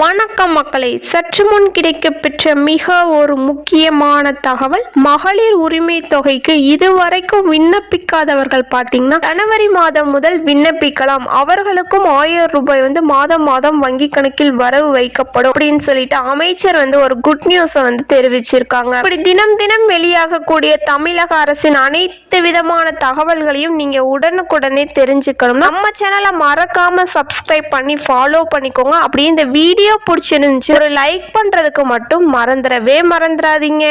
வணக்கம் மக்களை. சற்று முன் கிடைக்கப்பெற்ற மிக ஒரு முக்கியமான தகவல் மகளிர் உரிமை தொகைக்கு இதுவரைக்கும் விண்ணப்பிக்காதவர்கள் பார்த்தீங்கன்னா ஜனவரி மாதம் முதல் விண்ணப்பிக்கலாம். அவர்களுக்கும் ஆயிரம் ரூபாய் வந்து மாதம் மாதம் வங்கி கணக்கில் வரவு வைக்கப்படும் அப்படின்னு சொல்லிட்டு அமைச்சர் வந்து ஒரு குட் நியூஸை வந்து தெரிவிச்சிருக்காங்க. இப்படி தினம் தினம் வெளியாகக்கூடிய தமிழக அரசின் அனைத்து விதமான தகவல்களையும் நீங்க உடனுக்குடனே தெரிஞ்சுக்கணும் நம்ம சேனலை மறக்காம சப்ஸ்கிரைப் பண்ணி ஃபாலோ பண்ணிக்கோங்க. அப்படி இந்த வீடியோ பிடிச்சிருந்துச்சு. ஒரு லைக் பண்றதுக்கு மட்டும் மறந்துடவே மறந்துடாதீங்க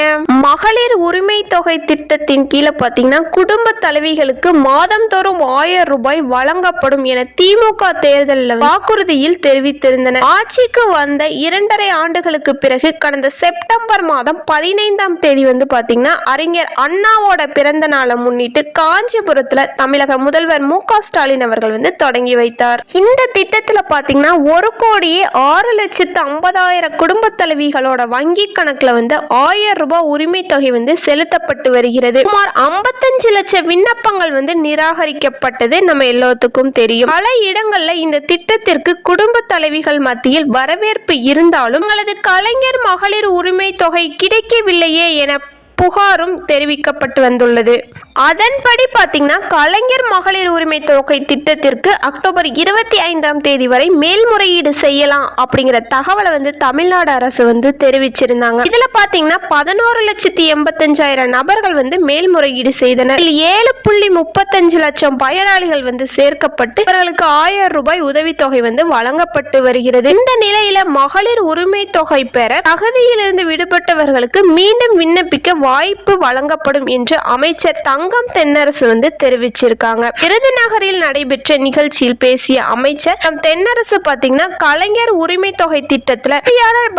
மகளிர் உரிமை தொகை திட்டத்தின் கீழே பார்த்தீங்கன்னா குடும்ப தலைவிகளுக்கு மாதந்தோறும் ஆயிரம் ரூபாய் வழங்கப்படும் என திமுக தேர்தலில் வாக்குறுதியில் தெரிவித்திருந்தனர். ஆட்சிக்கு வந்த இரண்டரை ஆண்டுகளுக்கு பிறகு கடந்த செப்டம்பர் மாதம் பதினைந்தாம் தேதி வந்து பாத்தீங்கன்னா அறிஞர் அண்ணாவோட பிறந்த நாளை முன்னிட்டு காஞ்சிபுரத்துல தமிழக முதல்வர் மு க ஸ்டாலின் அவர்கள் வந்து தொடங்கி வைத்தார். இந்த திட்டத்துல பாத்தீங்கன்னா ஒரு கோடியே ஆறு லட்சத்து ஐம்பதாயிரம் குடும்ப தலைவிகளோட வங்கி கணக்குல வந்து ஆயிரம் ரூபாய் உரிமை தொகை வந்து செலுத்தப்பட்டு வருகிறது. சுமார் ஐம்பத்தஞ்சு லட்சம் விண்ணப்பங்கள் வந்து நிராகரிக்கப்பட்டது நம்ம எல்லாத்துக்கும் தெரியும். பல இடங்கள்ல இந்த திட்டத்திற்கு குடும்ப தலைவிகள் மத்தியில் வரவேற்பு இருந்தாலும் அல்லது கலைஞர் மகளிர் உரிமை தொகை கிடைக்கவில்லையே என புகாரும் தெரிவிக்கப்பட்டு வந்துள்ளது. அதன்படி பார்த்தீங்கன்னா கலைஞர் மகளிர் உரிமை தொகை திட்டத்திற்கு அக்டோபர் இருபத்தி ஐந்தாம் தேதி வரை மேல்முறையீடு செய்யலாம் அப்படிங்கிற தகவலை வந்து தமிழ்நாடு அரசு வந்து தெரிவிச்சிருந்தாங்க. இதுல பாத்தீங்கன்னா பதினோரு லட்சத்தி எண்பத்தஞ்சாயிரம் நபர்கள் வந்து மேல்முறையீடு செய்தனர். ஏழு புள்ளி முப்பத்தஞ்சு லட்சம் பயனாளிகள் வந்து சேர்க்கப்பட்டு இவர்களுக்கு ஆயிரம் ரூபாய் உதவித்தொகை வந்து வழங்கப்பட்டு வருகிறது. இந்த நிலையில மகளிர் உரிமை தொகை பெற தகுதியிலிருந்து விடுபட்டவர்களுக்கு மீண்டும் விண்ணப்பிக்க வாய்ப்பு வழங்கப்படும் என்று அமைச்சர் தங்கம் தென்னரசு வந்து தெரிவிச்சிருக்காங்க. விருதுநகரில் நடைபெற்ற நிகழ்ச்சியில் பேசிய அமைச்சர் நம் தென்னரசு பாத்தீங்கன்னா கலைஞர் உரிமை தொகை திட்டத்துல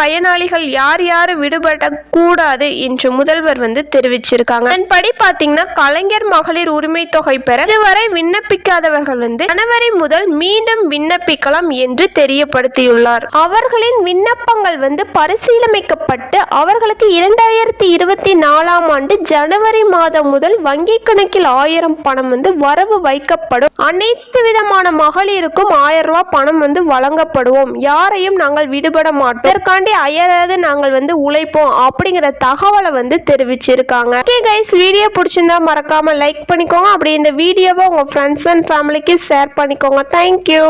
பயனாளிகள் யார் யாரு விடுபட கூடாது என்று முதல்வர் வந்து தெரிவிச்சிருக்காங்க. அதன்படி பாத்தீங்கன்னா கலைஞர் மகளிர் உரிமை தொகை பெற இதுவரை விண்ணப்பிக்காதவர்கள் வந்து ஜனவரி முதல் மீண்டும் விண்ணப்பிக்கலாம் என்று தெரியப்படுத்தியுள்ளார். அவர்களின் விண்ணப்பங்கள் வந்து பரிசீலமைக்கப்பட்டு அவர்களுக்கு இரண்டாயிரத்தி இருபத்தி நாலு நாலாம் ஆண்டு ஜனவரி மாதம் முதல் வங்கி கணக்கில் ஆயிரம் பணம் வந்து வரவு வைக்கப்படும். அனைத்து விதமான மகளிருக்கும் ஆயிரம் ரூபாய் பணம் வந்து வழங்கப்படுவோம். யாரையும் நாங்கள் விடுபட மாட்டோம். இதற்காண்டி அயராது நாங்கள் வந்து உழைப்போம் அப்படிங்கிற தகவலை வந்து தெரிவிச்சிருக்காங்க. ஓகே கைஸ் வீடியோ பிடிச்சிருந்தா மறக்காம லைக் பண்ணிக்கோங்க. அப்படி இந்த வீடியோவை உங்க ஃப்ரெண்ட்ஸ் அண்ட் ஃபேமிலிக்கு ஷேர் பண்ணிக்கோங்க. Thank you